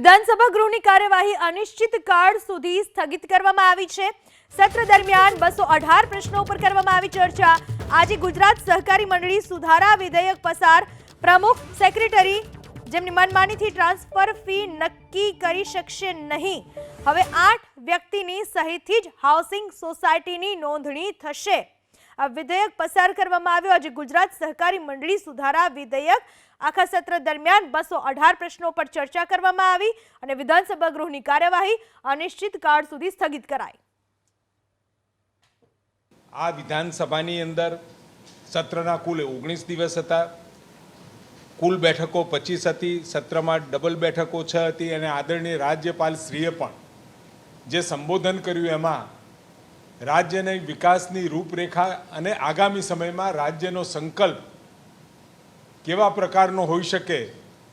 વિધાનસભા ગૃહની કાર્યવાહી અનિશ્ચિત કાળ સુધી સ્થગિત કરવામાં આવી છે. સત્ર દરમિયાન બસો અઢાર પ્રશ્નો ઉપર કરવામાં આવી ચર્ચા. આજે ગુજરાત સહકારી મંડળી સુધારા વિધેયક પસાર. પ્રમુખ, સેક્રેટરી જેમની મનમાનીથી ટ્રાન્સફર ફી નક્કી કરી શકશે નહીં. હવે આઠ વ્યક્તિની સહિતથી જ હાઉસિંગ સોસાયટીની નોંધણી થશે. આ વિધેયક પસાર કરવામાં આવ્યો. આજે ગુજરાત સહકારી મંડળી સુધારા વિધેયક આખા સત્ર દરમિયાન બસો અઢાર પ્રશ્નો પર ચર્ચા કરવામાં આવી અને વિધાનસભા ગૃહની કાર્યવાહી અનિશ્ચિત કાળ સુધી સ્થગિત કરાઈ. આ વિધાનસભાની અંદર સત્રના કુલ ઓગણીસ દિવસ હતા. કુલ બેઠકો પચીસ હતી. સત્રમાં ડબલ બેઠકો છ હતી અને આદરણીય રાજ્યપાલ શ્રીએ પણ જે સંબોધન કર્યું એમાં રાજ્યની વિકાસની રૂપરેખા અને આગામી સમયમાં રાજ્યનો સંકલ્પ કેવા પ્રકારનો હોઈ શકે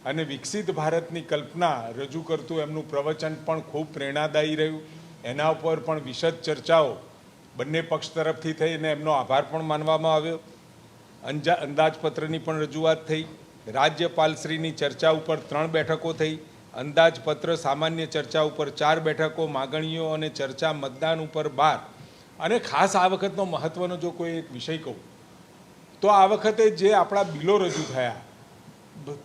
અને વિકસિત ભારતની કલ્પના રજૂ કરતું એમનું પ્રવચન પણ ખૂબ પ્રેરણાદાયી રહ્યું. એના ઉપર પણ વિશદ ચર્ચાઓ બંને પક્ષ તરફથી થઈ અને એમનો આભાર પણ માનવામાં આવ્યો. અંજા, અંદાજપત્રની પણ રજૂઆત થઈ. રાજ્યપાલશ્રીની ચર્ચા ઉપર ત્રણ બેઠકો થઈ. અંદાજપત્ર, સામાન્ય ચર્ચા ઉપર ચાર બેઠકો, માગણીઓ અને ચર્ચા મતદાન ઉપર બાર. અને ખાસ આ વખતનો મહત્વનો જો કોઈ એક વિષય કહું, તો આ વખતે જે આપણા બિલો રજૂ થયા,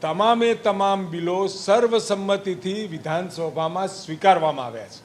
તમામે તમામ બિલો સર્વસંમતિથી વિધાનસભામાં સ્વીકારવામાં આવ્યા છે.